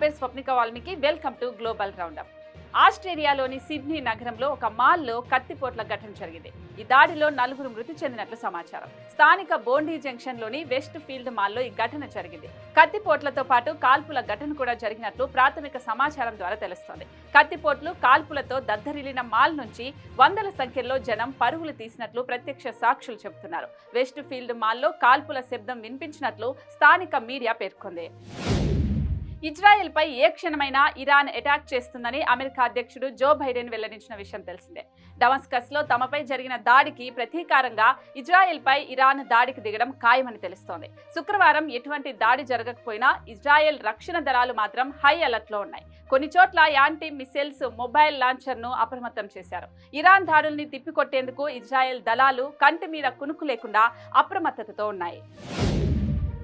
పేరు Swapnika Valmiki. Welcome to global roundup ఆస్ట్రేలియాలోని Sydney నగరంలో ఒక మాల్లో కత్తిపోట్ల ఘటన జరిగింది. ఈ దాడిలో నలుగురు మృతి చెందినట్లు సమాచారం. స్థానిక బోండీ జంక్షన్లోని వెస్ట్ ఫీల్డ్ మాల్లో ఈ ఘటన జరిగింది. కత్తిపోట్లతో పాటు కాల్పుల ఘటన కూడా జరిగినట్లు ప్రాథమిక సమాచారం ద్వారా తెలుస్తోంది. కత్తిపోట్లు కాల్పులతో దద్దరిల్లిన మాల్ నుంచి వందల సంఖ్యలో జనం పరుగులు తీసినట్లు ప్రత్యక్ష సాక్షులు చెబుతున్నారు. వెస్ట్ ఫీల్డ్ మాల్లో కాల్పుల శబ్దం వినిపించినట్లు స్థానిక మీడియా పేర్కొంది. ఇజ్రాయెల్ పై ఏ క్షణమైనా ఇరాన్ అటాక్ చేస్తుందని అమెరికా అధ్యక్షుడు జో బైడెన్ వెల్లడించిన విషయం తెలిసిందే. డమస్కస్లో తమపై జరిగిన దాడికి ప్రతీకారంగా ఇజ్రాయెల్ పై ఇరాన్ దాడికి దిగడం ఖాయమని తెలుస్తోంది. శుక్రవారం ఎటువంటి దాడి జరగకపోయినా ఇజ్రాయెల్ రక్షణ దళాలు మాత్రం హై అలర్ట్లో ఉన్నాయి. కొన్ని చోట్ల యాంటీ మిసైల్స్ మొబైల్ లాంచర్ను అప్రమత్తం చేశారు. ఇరాన్ దాడుల్ని తిప్పికొట్టేందుకు ఇజ్రాయెల్ దళాలు కంటి మీద కునుకు లేకుండా అప్రమత్తతతో ఉన్నాయి.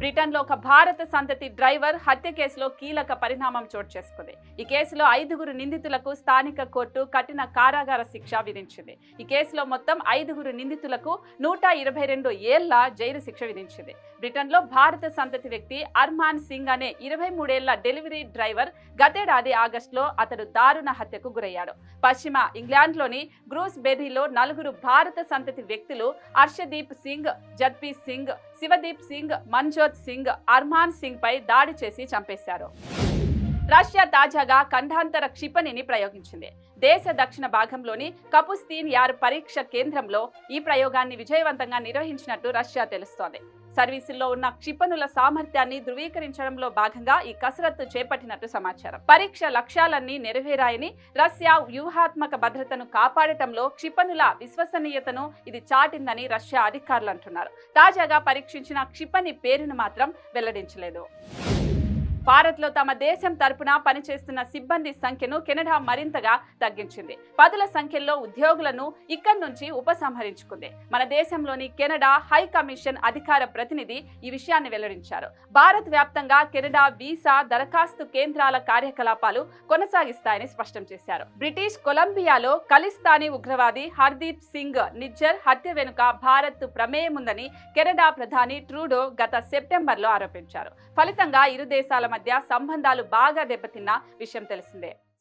బ్రిటన్లో ఒక భారత సంతతి డ్రైవర్ హత్య కేసులో కీలక పరిణామం చోటు చేసుకుంది. ఈ కేసులో ఐదుగురు నిందితులకు స్థానిక కోర్టు కఠిన కారాగార శిక్ష విధించింది. ఈ కేసులో మొత్తం ఐదుగురు నిందితులకు నూట ఇరవై రెండు ఏళ్ళ జైలు శిక్ష విధించింది. బ్రిటన్లో భారత సంతతి వ్యక్తి అర్మాన్ సింగ్ అనే ఇరవై మూడేళ్ళ డెలివరీ డ్రైవర్ గతేడాది ఆగస్టులో అతడు దారుణ హత్యకు గురయ్యాడు. పశ్చిమ ఇంగ్లాండ్లోని గ్రూస్ బెర్రీలో నలుగురు భారత సంతతి వ్యక్తులు హర్షదీప్ సింగ్ జద్పీత్ సింగ్ శివదీప్ సింగ్ మన్జోత్ సింగ్ అర్మాన్ సింగ్ పై దాడి చేసి చంపేశారు. రష్యా తాజాగా ఖండాంతర క్షిపణిని ప్రయోగించింది. దేశ దక్షిణ భాగంలోని కపుస్తీన్ యార్ పరీక్ష కేంద్రంలో ఈ ప్రయోగాన్ని విజయవంతంగా నిర్వహించినట్టు రష్యా తెలుస్తోంది. సర్వీసుల్లో ఉన్న క్షిపణుల సామర్థ్యాన్ని ధృవీకరించడంలో భాగంగా ఈ కసరత్తు చేపట్టినట్టు సమాచారం. పరీక్ష లక్ష్యాలన్నీ నెరవేరాయని రష్యా వ్యూహాత్మక భద్రతను కాపాడటంలో క్షిపణుల విశ్వసనీయతను ఇది చాటిందని రష్యా అధికారులు అంటున్నారు. తాజాగా పరీక్షించిన క్షిపణి పేరును మాత్రం వెల్లడించలేదు. భారత్లో తమ దేశం తరపున పనిచేస్తున్న సిబ్బంది సంఖ్యను కెనడా మరింతగా తగ్గించింది. పదుల సంఖ్యలో ఉద్యోగులను ఇక్కడి నుంచి ఉపసంహరించుకుంది. మన దేశంలోని కెనడా హై కమిషన్ అధికార ప్రతినిధి ఈ విషయాన్ని వెల్లడించారు. భారత్ వ్యాప్తంగా కెనడా వీసా దరఖాస్తు కేంద్రాల కార్యకలాపాలు కొనసాగిస్తాయని స్పష్టం చేశారు. బ్రిటిష్ కొలంబియాలో ఖలిస్తానీ ఉగ్రవాది హర్దీప్ సింగ్ నిజ్జర్ హత్య వెనుక భారత్ ప్రమేయం ఉందని కెనడా ప్రధాని ట్రూడో గత సెప్టెంబర్లో ఆరోపించారు. ఫలితంగా ఇరు దేశాల మధ్య సంబంధాలు బాగా దెబ్బతిన్న విషయం తెలిసిందే.